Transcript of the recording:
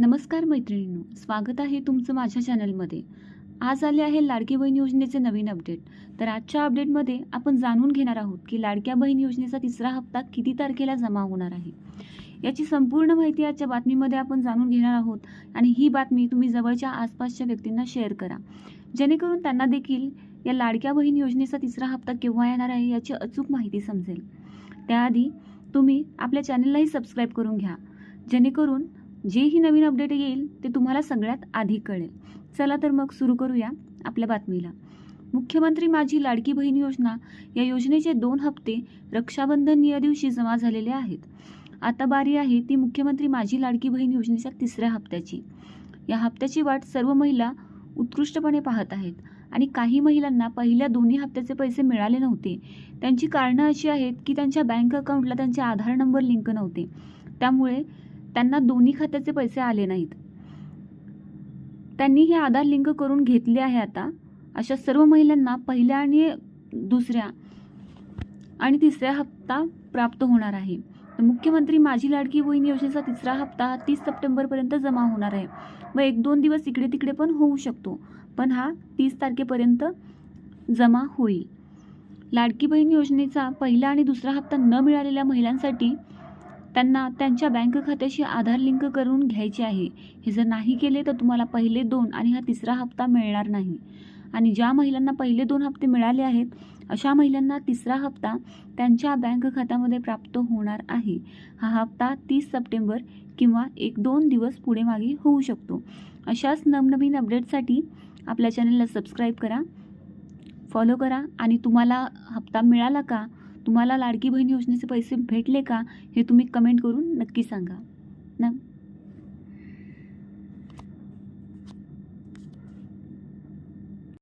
नमस्कार मैत्रिणींनो स्वागत आहे तुमचं माझ्या चॅनलमध्ये. आज आले आहे लाडकी बहीण योजनेचे नवीन अपडेट. तर आजच्या अपडेटमध्ये आपण जाणून घेणार आहोत की लाडक्या बहीण योजनेचा तिसरा हप्ता किती तारखेला जमा होणार आहे. याची संपूर्ण माहिती आजच्या बातमीमध्ये आपण जाणून घेणार आहोत आणि ही बातमी तुम्ही जवळच्या आसपासच्या व्यक्तींना शेअर करा. जेणेकरून त्यांना देखील या लाडक्या बहीण योजनेचा तिसरा हप्ता केव्हा येणार आहे याची अचूक माहिती समजेल. त्याआधी तुम्ही आपल्या चॅनललाही सबस्क्राईब करून घ्या. जेणेकरून जेही नवीन अपडेट येईल ते तुम्हाला सगळ्यात आधी कळेल. चला तर मग सुरू करूया आपल्या बातमीला. मुख्यमंत्री माझी लाडकी बहीण योजना या योजनेचे दोन हप्ते रक्षाबंधन या दिवशी जमा झालेले आहेत. आता बारी आहे ती मुख्यमंत्री माझी लाडकी बहीण योजनेच्या तिसऱ्या हप्त्याची. या हप्त्याची वाट सर्व महिला उत्कृष्टपणे पाहत आहेत आणि काही महिलांना पहिल्या दोन्ही हप्त्याचे पैसे मिळाले नव्हते. त्यांची कारणं अशी आहेत की त्यांच्या बँक अकाउंटला त्यांचे आधार नंबर लिंक नव्हते. त्यामुळे त्यांना दोन्ही खात्याचे पैसे आले नाहीत. त्यांनी हे आधार लिंक करून घेतले आहे आता. अशा सर्व महिलांना पहिल्या आणि दुसऱ्या आणि तिसऱ्या हप्ता प्राप्त होणार आहे. तर मुख्यमंत्री माझी लाडकी बहीण योजनेचा तिसरा हप्ता हा तीस सप्टेंबरपर्यंत जमा होणार आहे. व एक दोन दिवस इकडे तिकडे पण होऊ शकतो. पण हा तीस तारखेपर्यंत जमा होईल. लाडकी बहीण योजनेचा पहिला आणि दुसरा हप्ता न मिळालेल्या महिलांसाठी त्यांना त्यांच्या बँक खात्याशी आधार लिंक करून घ्यायचे आहे. हे जर नाही केले तर तुम्हाला पहिले दोन आणि हा तिसरा हप्ता मिळणार नाही. आणि ज्या महिलांना पहिले दोन हप्ते मिळाले आहेत अशा महिलांना तिसरा हप्ता त्यांच्या बँक खात्यामध्ये प्राप्त होणार आहे. हा हप्ता तीस सप्टेंबर किंवा एक दोन दिवस पुढे मागे होऊ शकतो. अशाच नवनवीन अपडेटसाठी आपल्या चॅनलला सबस्क्राईब करा फॉलो करा आणि तुम्हाला हप्ता मिळाला का तुम्हाला लाडकी बहीण योजनेचे पैसे भेटले का हे तुम्ही कमेंट करून नक्की सांगा. ना?